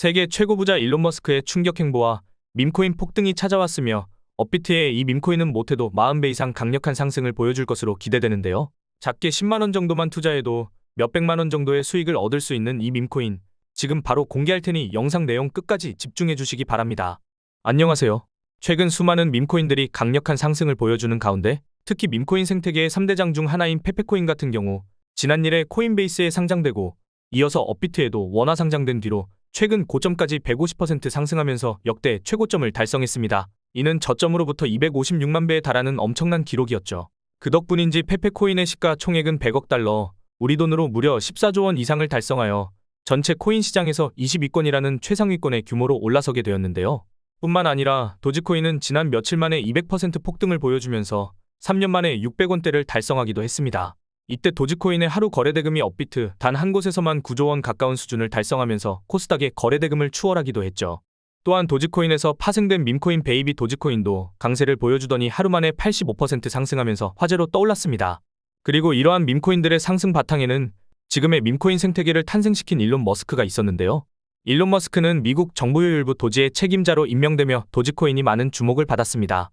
세계 최고 부자 일론 머스크의 충격 행보와 밈코인 폭등이 찾아왔으며 업비트의 이 밈코인은 못해도 40배 이상 강력한 상승을 보여줄 것으로 기대되는데요. 작게 10만 원 정도만 투자해도 몇백만 원 정도의 수익을 얻을 수 있는 이 밈코인 지금 바로 공개할 테니 영상 내용 끝까지 집중해 주시기 바랍니다. 안녕하세요. 최근 수많은 밈코인들이 강력한 상승을 보여주는 가운데 특히 밈코인 생태계의 3대장 중 하나인 페페코인 같은 경우 지난 1에 코인베이스에 상장되고 이어서 업비트에도 원화 상장된 뒤로 최근 고점까지 150% 상승하면서 역대 최고점을 달성했습니다. 이는 저점으로부터 256만 배에 달하는 엄청난 기록이었죠. 그 덕분인지 페페코인의 시가 총액은 100억 달러, 우리 돈으로 무려 14조 원 이상을 달성하여 전체 코인 시장에서 20위권이라는 최상위권의 규모로 올라서게 되었는데요. 뿐만 아니라 도지코인은 지난 며칠 만에 200% 폭등을 보여주면서 3년 만에 600원대를 달성하기도 했습니다. 이때 도지코인의 하루 거래대금이 업비트 단 한 곳에서만 9조 원 가까운 수준을 달성하면서 코스닥의 거래대금을 추월하기도 했죠. 또한 도지코인에서 파생된 밈코인 베이비 도지코인도 강세를 보여주더니 하루 만에 85% 상승하면서 화제로 떠올랐습니다. 그리고 이러한 밈코인들의 상승 바탕에는 지금의 밈코인 생태계를 탄생시킨 일론 머스크가 있었는데요. 일론 머스크는 미국 정부효율부 도지의 책임자로 임명되며 도지코인이 많은 주목을 받았습니다.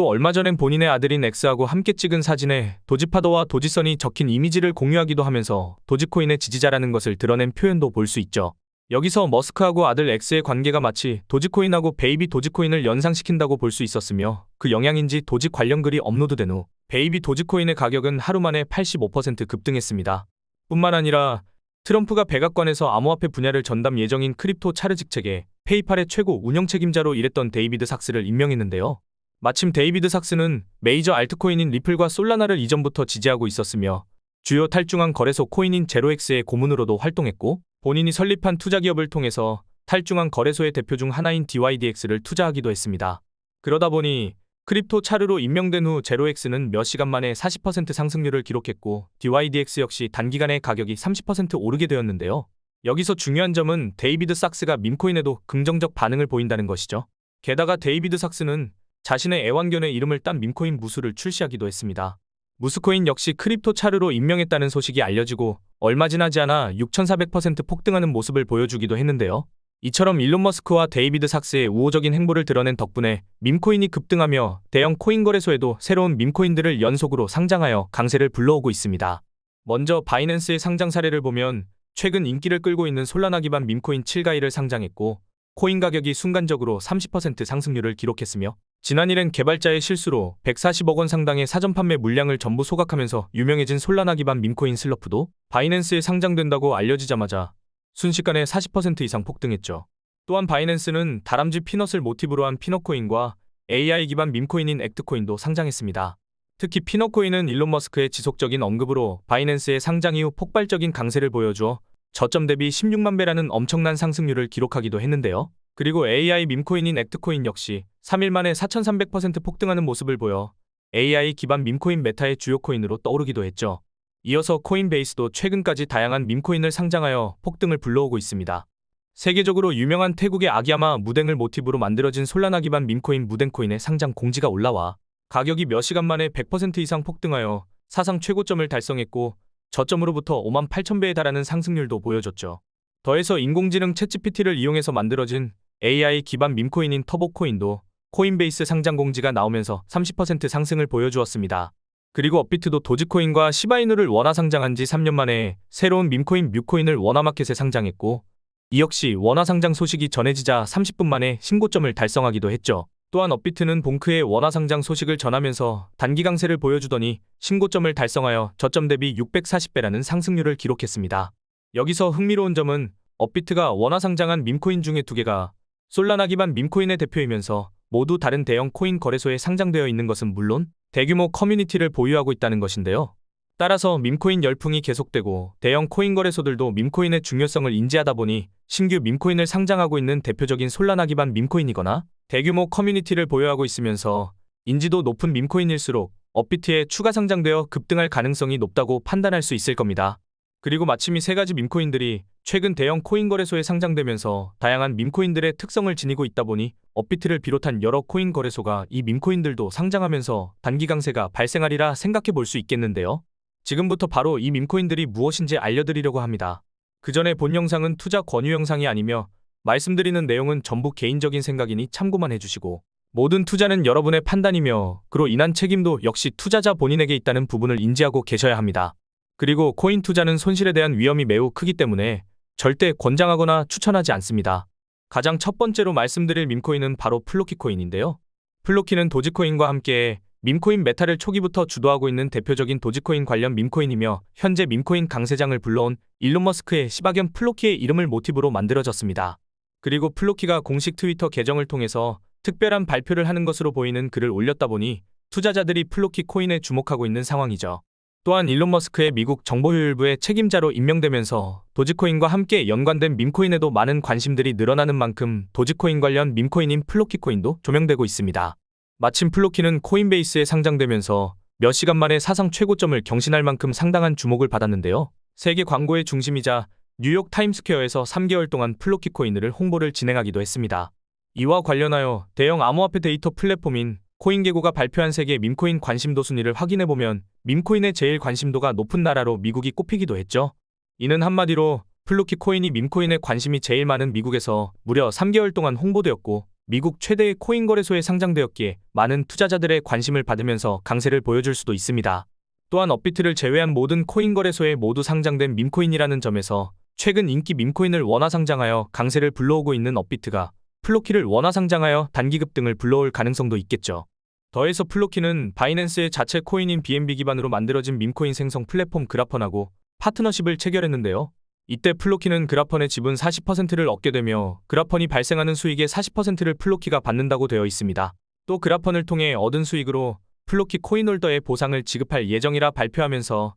또 얼마 전엔 본인의 아들인 엑스하고 함께 찍은 사진에 도지파더와 도지선이 적힌 이미지를 공유하기도 하면서 도지코인의 지지자라는 것을 드러낸 표현도 볼 수 있죠. 여기서 머스크하고 아들 엑스의 관계가 마치 도지코인하고 베이비 도지코인을 연상시킨다고 볼 수 있었으며 그 영향인지 도지 관련 글이 업로드된 후 베이비 도지코인의 가격은 하루 만에 85% 급등했습니다. 뿐만 아니라 트럼프가 백악관에서 암호화폐 분야를 전담 예정인 크립토 차르직책에 페이팔의 최고 운영 책임자로 일했던 데이비드 삭스를 임명했는데요. 마침 데이비드 삭스는 메이저 알트코인인 리플과 솔라나를 이전부터 지지하고 있었으며 주요 탈중앙 거래소 코인인 제로엑스의 고문으로도 활동했고 본인이 설립한 투자기업을 통해서 탈중앙 거래소의 대표 중 하나인 DYDX를 투자하기도 했습니다. 그러다 보니 크립토 차르로 임명된 후 제로엑스는 몇 시간 만에 40% 상승률을 기록했고 DYDX 역시 단기간에 가격이 30% 오르게 되었는데요. 여기서 중요한 점은 데이비드 삭스가 밈코인에도 긍정적 반응을 보인다는 것이죠. 게다가 데이비드 삭스는 자신의 애완견의 이름을 딴 밈코인 무수를 출시하기도 했습니다. 무스코인 역시 크립토 차르로 임명했다는 소식이 알려지고 얼마 지나지 않아 6,400% 폭등하는 모습을 보여주기도 했는데요. 이처럼 일론 머스크와 데이비드 삭스의 우호적인 행보를 드러낸 덕분에 밈코인이 급등하며 대형 코인 거래소에도 새로운 밈코인들을 연속으로 상장하여 강세를 불러오고 있습니다. 먼저 바이낸스의 상장 사례를 보면 최근 인기를 끌고 있는 솔라나 기반 밈코인 7가이를 상장했고 코인 가격이 순간적으로 30% 상승률을 기록했으며 지난 1엔 개발자의 실수로 140억 원 상당의 사전 판매 물량을 전부 소각하면서 유명해진 솔라나 기반 밈코인 슬러프도 바이낸스에 상장된다고 알려지자마자 순식간에 40% 이상 폭등했죠. 또한 바이낸스는 다람쥐 피넛을 모티브로 한 피넛코인과 AI 기반 밈코인인 액트코인도 상장했습니다. 특히 피넛코인은 일론 머스크의 지속적인 언급으로 바이낸스의 상장 이후 폭발적인 강세를 보여주어 저점 대비 16만 배라는 엄청난 상승률을 기록하기도 했는데요. 그리고 AI 밈코인인 액트코인 역시 3일 만에 4,300% 폭등하는 모습을 보여 AI 기반 밈코인 메타의 주요 코인으로 떠오르기도 했죠. 이어서 코인베이스도 최근까지 다양한 밈코인을 상장하여 폭등을 불러오고 있습니다. 세계적으로 유명한 태국의 아기야마 무댕을 모티브로 만들어진 솔라나 기반 밈코인 무댕코인의 상장 공지가 올라와 가격이 몇 시간 만에 100% 이상 폭등하여 사상 최고점을 달성했고 저점으로부터 5만 8천 배에 달하는 상승률도 보여줬죠. 더해서 인공지능 챗GPT를 이용해서 만들어진 AI 기반 밈코인인 터보코인도 코인베이스 상장 공지가 나오면서 30% 상승을 보여주었습니다. 그리고 업비트도 도지코인과 시바이누를 원화 상장한 지 3년 만에 새로운 밈코인 뮤코인을 원화마켓에 상장했고 이 역시 원화 상장 소식이 전해지자 30분 만에 신고점을 달성하기도 했죠. 또한 업비트는 봉크의 원화 상장 소식을 전하면서 단기 강세를 보여주더니 신고점을 달성하여 저점 대비 640배라는 상승률을 기록했습니다. 여기서 흥미로운 점은 업비트가 원화 상장한 밈코인 중에 두 개가 솔라나 기반 밈코인의 대표이면서 모두 다른 대형 코인 거래소에 상장되어 있는 것은 물론 대규모 커뮤니티를 보유하고 있다는 것인데요. 따라서 밈코인 열풍이 계속되고 대형 코인 거래소들도 밈코인의 중요성을 인지하다 보니 신규 밈코인을 상장하고 있는 대표적인 솔라나 기반 밈코인이거나 대규모 커뮤니티를 보유하고 있으면서 인지도 높은 밈코인일수록 업비트에 추가 상장되어 급등할 가능성이 높다고 판단할 수 있을 겁니다. 그리고 마침 이 세 가지 밈코인들이 최근 대형 코인 거래소에 상장되면서 다양한 밈코인들의 특성을 지니고 있다 보니 업비트를 비롯한 여러 코인 거래소가 이 밈코인들도 상장하면서 단기 강세가 발생하리라 생각해 볼 수 있겠는데요. 지금부터 바로 이 밈코인들이 무엇인지 알려드리려고 합니다. 그 전에 본 영상은 투자 권유 영상이 아니며 말씀드리는 내용은 전부 개인적인 생각이니 참고만 해주시고 모든 투자는 여러분의 판단이며 그로 인한 책임도 역시 투자자 본인에게 있다는 부분을 인지하고 계셔야 합니다. 그리고 코인 투자는 손실에 대한 위험이 매우 크기 때문에 절대 권장하거나 추천하지 않습니다. 가장 첫 번째로 말씀드릴 밈코인은 바로 플로키 코인인데요. 플로키는 도지코인과 함께 밈코인 메타를 초기부터 주도하고 있는 대표적인 도지코인 관련 밈코인이며 현재 밈코인 강세장을 불러온 일론 머스크의 시바견 플로키의 이름을 모티브로 만들어졌습니다. 그리고 플로키가 공식 트위터 계정을 통해서 특별한 발표를 하는 것으로 보이는 글을 올렸다 보니 투자자들이 플로키 코인에 주목하고 있는 상황이죠. 또한 일론 머스크의 미국 정보효율부의 책임자로 임명되면서 도지코인과 함께 연관된 밈코인에도 많은 관심들이 늘어나는 만큼 도지코인 관련 밈코인인 플로키 코인도 조명되고 있습니다. 마침 플로키는 코인베이스에 상장되면서 몇 시간 만에 사상 최고점을 경신할 만큼 상당한 주목을 받았는데요. 세계 광고의 중심이자 뉴욕 타임스퀘어에서 3개월 동안 플로키 코인을 홍보를 진행하기도 했습니다. 이와 관련하여 대형 암호화폐 데이터 플랫폼인 코인계고가 발표한 세계 밈코인 관심도 순위를 확인해보면 밈코인의 제일 관심도가 높은 나라로 미국이 꼽히기도 했죠. 이는 한마디로 플루키 코인이 밈코인에 관심이 제일 많은 미국에서 무려 3개월 동안 홍보되었고 미국 최대의 코인 거래소에 상장되었기에 많은 투자자들의 관심을 받으면서 강세를 보여줄 수도 있습니다. 또한 업비트를 제외한 모든 코인 거래소에 모두 상장된 밈코인이라는 점에서 최근 인기 밈코인을 원화 상장하여 강세를 불러오고 있는 업비트가 플로키를 원화 상장하여 단기급 등을 불러올 가능성도 있겠죠. 더해서 플로키는 바이낸스의 자체 코인인 BNB 기반으로 만들어진 밈코인 생성 플랫폼 그라펀하고 파트너십을 체결했는데요. 이때 플로키는 그라펀의 지분 40%를 얻게 되며 그라펀이 발생하는 수익의 40%를 플로키가 받는다고 되어 있습니다. 또 그라펀을 통해 얻은 수익으로 플로키 코인홀더에 보상을 지급할 예정이라 발표하면서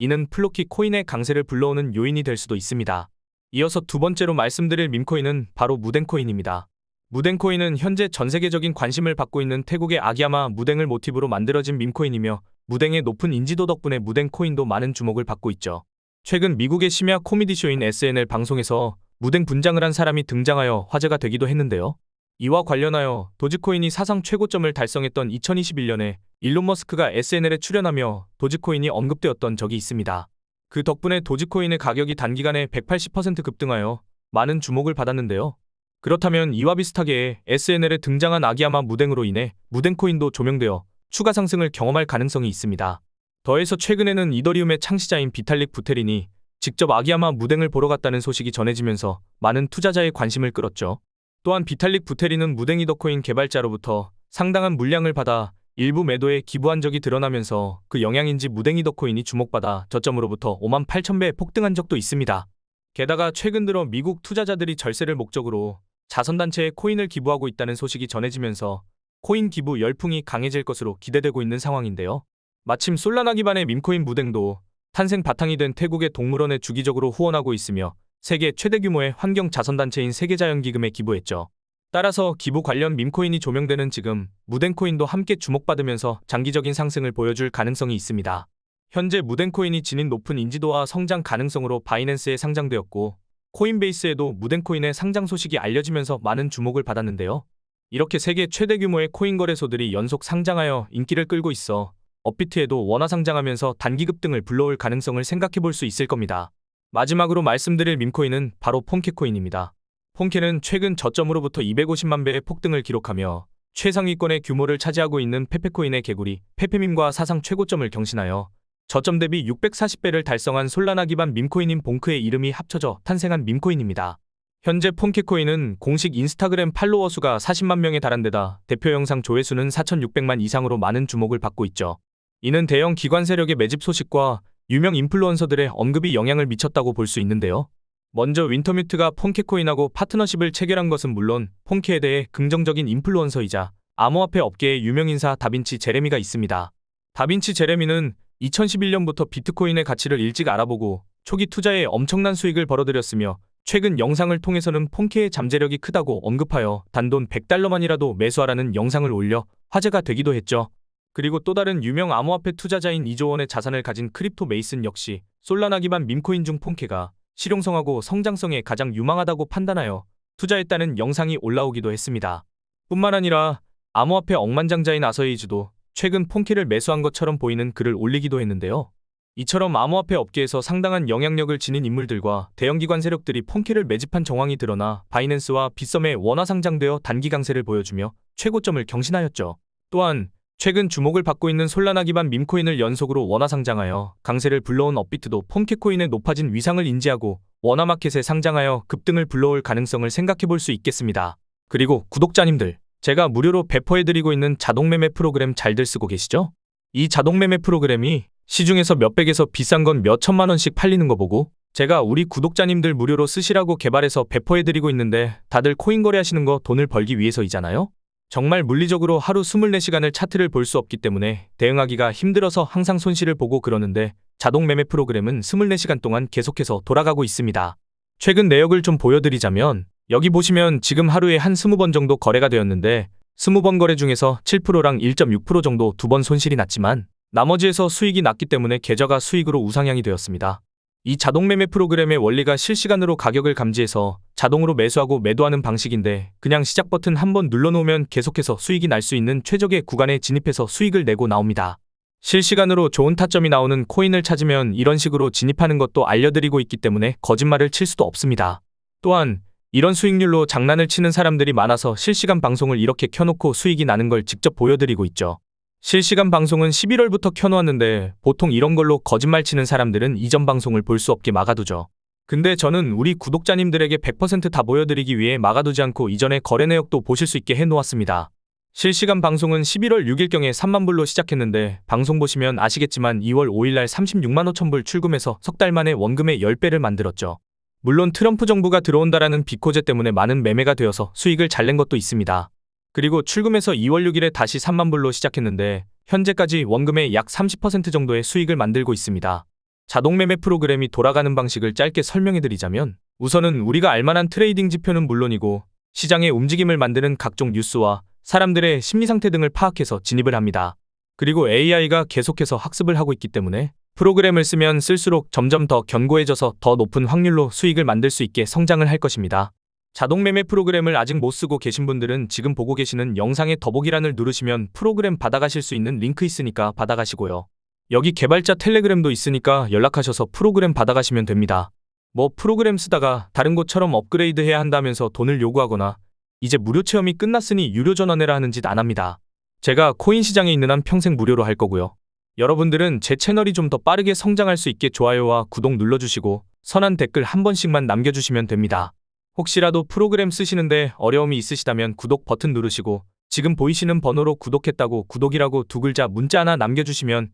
이는 플로키 코인의 강세를 불러오는 요인이 될 수도 있습니다. 이어서 두 번째로 말씀드릴 밈코인은 바로 무덴코인입니다. 무덴코인은 현재 전 세계적인 관심을 받고 있는 태국의 아기야마 무댕을 모티브로 만들어진 밈코인이며 무댕의 높은 인지도 덕분에 무댕코인도 많은 주목을 받고 있죠. 최근 미국의 심야 코미디 쇼인 SNL 방송에서 무댕 분장을 한 사람이 등장하여 화제가 되기도 했는데요. 이와 관련하여 도지코인이 사상 최고점을 달성했던 2021년에 일론 머스크가 SNL에 출연하며 도지코인이 언급되었던 적이 있습니다. 그 덕분에 도지코인의 가격이 단기간에 180% 급등하여 많은 주목을 받았는데요. 그렇다면 이와 비슷하게 SNL에 등장한 아기야마 무댕으로 인해 무댕코인도 조명되어 추가 상승을 경험할 가능성이 있습니다. 더해서 최근에는 이더리움의 창시자인 비탈릭 부테린이 직접 아기야마 무댕을 보러 갔다는 소식이 전해지면서 많은 투자자의 관심을 끌었죠. 또한 비탈릭 부테린은 무댕이 더코인 개발자로부터 상당한 물량을 받아 일부 매도에 기부한 적이 드러나면서 그 영향인지 무댕이 더코인이 주목받아 저점으로부터 5만 8천 배 폭등한 적도 있습니다. 게다가 최근 들어 미국 투자자들이 절세를 목적으로 자선단체에 코인을 기부하고 있다는 소식이 전해지면서 코인 기부 열풍이 강해질 것으로 기대되고 있는 상황인데요. 마침 솔라나 기반의 밈코인 무댕도 탄생 바탕이 된 태국의 동물원에 주기적으로 후원하고 있으며 세계 최대 규모의 환경 자선단체인 세계자연기금에 기부했죠. 따라서 기부 관련 밈코인이 조명되는 지금 무댕코인도 함께 주목받으면서 장기적인 상승을 보여줄 가능성이 있습니다. 현재 무댕코인이 지닌 높은 인지도와 성장 가능성으로 바이낸스에 상장되었고 코인베이스에도 무덴코인의 상장 소식이 알려지면서 많은 주목을 받았는데요. 이렇게 세계 최대 규모의 코인 거래소들이 연속 상장하여 인기를 끌고 있어 업비트에도 원화 상장하면서 단기 급등을 불러올 가능성을 생각해 볼 수 있을 겁니다. 마지막으로 말씀드릴 밈코인은 바로 폰케코인입니다. 폰케는 최근 저점으로부터 250만 배의 폭등을 기록하며 최상위권의 규모를 차지하고 있는 페페코인의 개구리 페페밈과 사상 최고점을 경신하여 저점 대비 640배를 달성한 솔라나 기반 밈코인인 봉크의 이름이 합쳐져 탄생한 밈코인입니다. 현재 폰케코인은 공식 인스타그램 팔로워 수가 40만 명에 달한 데다 대표 영상 조회수는 4,600만 이상으로 많은 주목을 받고 있죠. 이는 대형 기관 세력의 매집 소식과 유명 인플루언서들의 언급이 영향을 미쳤다고 볼 수 있는데요. 먼저 윈터뮤트가 폰케코인하고 파트너십을 체결한 것은 물론 폰케에 대해 긍정적인 인플루언서이자 암호화폐 업계의 유명인사 다빈치 제레미가 있습니다. 다빈치 제레미는 2011년부터 비트코인의 가치를 일찍 알아보고 초기 투자에 엄청난 수익을 벌어들였으며 최근 영상을 통해서는 폰케의 잠재력이 크다고 언급하여 단돈 100달러만이라도 매수하라는 영상을 올려 화제가 되기도 했죠. 그리고 또 다른 유명 암호화폐 투자자인 2조 원의 자산을 가진 크립토 메이슨 역시 솔라나 기반 밈코인 중 폰케가 실용성하고 성장성에 가장 유망하다고 판단하여 투자했다는 영상이 올라오기도 했습니다. 뿐만 아니라 암호화폐 억만장자인 아서에이즈도 최근 폰키를 매수한 것처럼 보이는 글을 올리기도 했는데요. 이처럼 암호화폐 업계에서 상당한 영향력을 지닌 인물들과 대형기관 세력들이 폰키를 매집한 정황이 드러나 바이낸스와 빗썸에 원화 상장되어 단기 강세를 보여주며 최고점을 경신하였죠. 또한 최근 주목을 받고 있는 솔라나 기반 밈코인을 연속으로 원화 상장하여 강세를 불러온 업비트도 폰키코인의 높아진 위상을 인지하고 원화 마켓에 상장하여 급등을 불러올 가능성을 생각해 볼 수 있겠습니다. 그리고 구독자님들, 제가 무료로 배포해드리고 있는 자동 매매 프로그램 잘들 쓰고 계시죠? 이 자동 매매 프로그램이 시중에서 몇백에서 비싼 건 몇 천만 원씩 팔리는 거 보고 제가 우리 구독자님들 무료로 쓰시라고 개발해서 배포해드리고 있는데 다들 코인 거래하시는 거 돈을 벌기 위해서이잖아요? 정말 물리적으로 하루 24시간을 차트를 볼 수 없기 때문에 대응하기가 힘들어서 항상 손실을 보고 그러는데 자동 매매 프로그램은 24시간 동안 계속해서 돌아가고 있습니다. 최근 내역을 좀 보여드리자면 여기 보시면 지금 하루에 한 20번 정도 거래가 되었는데 20번 거래 중에서 7%랑 1.6% 정도 두 번 손실이 났지만 나머지에서 수익이 났기 때문에 계좌가 수익으로 우상향이 되었습니다. 이 자동 매매 프로그램의 원리가 실시간으로 가격을 감지해서 자동으로 매수하고 매도하는 방식인데 그냥 시작 버튼 한번 눌러놓으면 계속해서 수익이 날 수 있는 최적의 구간에 진입해서 수익을 내고 나옵니다. 실시간으로 좋은 타점이 나오는 코인을 찾으면 이런 식으로 진입하는 것도 알려드리고 있기 때문에 거짓말을 칠 수도 없습니다. 또한 이런 수익률로 장난을 치는 사람들이 많아서 실시간 방송을 이렇게 켜놓고 수익이 나는 걸 직접 보여드리고 있죠. 실시간 방송은 11월부터 켜놓았는데 보통 이런 걸로 거짓말 치는 사람들은 이전 방송을 볼 수 없게 막아두죠. 근데 저는 우리 구독자님들에게 100%다 보여드리기 위해 막아두지 않고 이전에 거래 내역도 보실 수 있게 해놓았습니다. 실시간 방송은 11월 6일경에 3만 불로 시작했는데 방송 보시면 아시겠지만 2월 5일날 36만 5천 불 출금해서 석 달 만에 원금의 10배를 만들었죠. 물론 트럼프 정부가 들어온다라는 비코제 때문에 많은 매매가 되어서 수익을 잘 낸 것도 있습니다. 그리고 출금해서 2월 6일에 다시 3만 불로 시작했는데 현재까지 원금의 약 30% 정도의 수익을 만들고 있습니다. 자동 매매 프로그램이 돌아가는 방식을 짧게 설명해 드리자면 우선은 우리가 알만한 트레이딩 지표는 물론이고 시장의 움직임을 만드는 각종 뉴스와 사람들의 심리 상태 등을 파악해서 진입을 합니다. 그리고 AI가 계속해서 학습을 하고 있기 때문에 프로그램을 쓰면 쓸수록 점점 더 견고해져서 더 높은 확률로 수익을 만들 수 있게 성장을 할 것입니다. 자동 매매 프로그램을 아직 못 쓰고 계신 분들은 지금 보고 계시는 영상의 더보기란을 누르시면 프로그램 받아가실 수 있는 링크 있으니까 받아가시고요. 여기 개발자 텔레그램도 있으니까 연락하셔서 프로그램 받아가시면 됩니다. 뭐 프로그램 쓰다가 다른 곳처럼 업그레이드 해야 한다면서 돈을 요구하거나 이제 무료 체험이 끝났으니 유료 전환해라 하는 짓 안 합니다. 제가 코인 시장에 있는 한 평생 무료로 할 거고요. 여러분들은 제 채널이 좀 더 빠르게 성장할 수 있게 좋아요와 구독 눌러주시고 선한 댓글 한 번씩만 남겨주시면 됩니다. 혹시라도 프로그램 쓰시는데 어려움이 있으시다면 구독 버튼 누르시고 지금 보이시는 번호로 구독했다고 구독이라고 두 글자 문자 하나 남겨주시면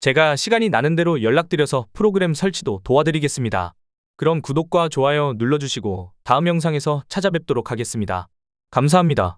제가 시간이 나는 대로 연락드려서 프로그램 설치도 도와드리겠습니다. 그럼 구독과 좋아요 눌러주시고 다음 영상에서 찾아뵙도록 하겠습니다. 감사합니다.